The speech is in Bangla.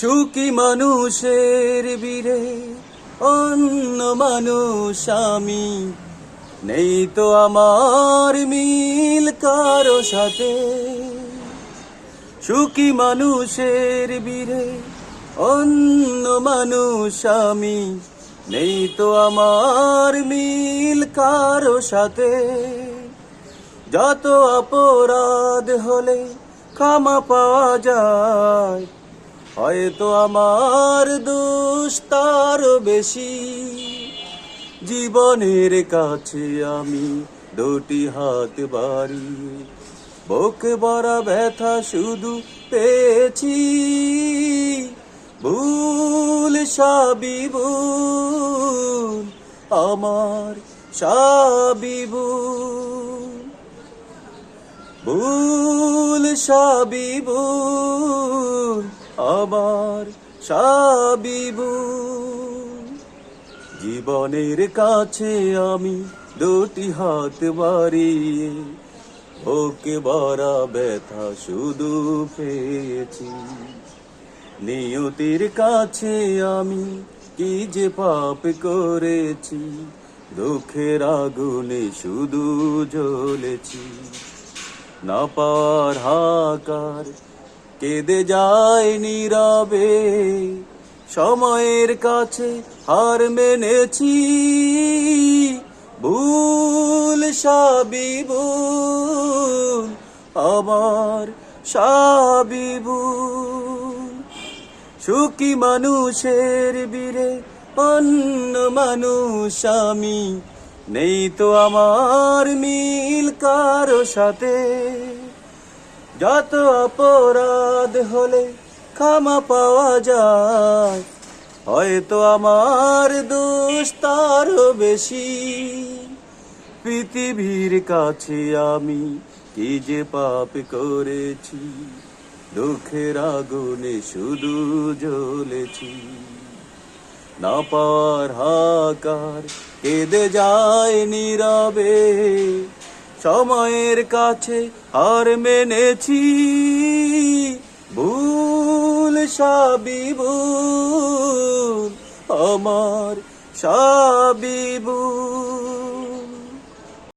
সুখী মানুষের বীরে, অন্য মানুষ আমি। নেই তো আমার মিল কারও সাথে। সুখী মানুষের বীরে, অন্য মানুষ আমি। নেই তো আমার মিল কারও সাথে। যত অপরাধ হলে ক্ষমা পাওয়া যায় হয়তো আমার দোষ তার বেশি। জীবনের কাছে আমি দুটি হাত বাড়ি। বুকে বড় ব্যথা শুধু পেয়েছি। ভুল সাবি আমার সাবি ভুল। ভুল সাবি ভুল। আমার সাবিবু। জীবনের কাছে আমি দুটি হাত বাড়িয়ে ওকে বড় ব্যথা শুধু পেয়েছি। নিয়তির কাছে আমি কি যে পাপ করেছি, দুঃখের আগুনে শুধু জ্বলেছি। না পার হাকার কেঁদে যায় নীরবে, সময়ের কাছে হার মেনেছি। ভুল সাবি ভুল, আমার সাবি ভুল। সুখী মানুষের বীরে অন্য মানুষ আমি, নেই তো আমার মিল কারও সাথে। যত অপরাধ হলে ক্ষমা পাওয়া যায়। হয়তো আমার দোষ তার বেশি। পৃথিবীর কাছে আমি কি যে পাপ করেছি, দুঃখের আগুনে শুধু জ্বলেছি। না পার হাকার কেঁদে যায় নীরবে সময়ের কাছে আর মেনেছি। ভুল সাবি ভুল আমার সাবি ভুল।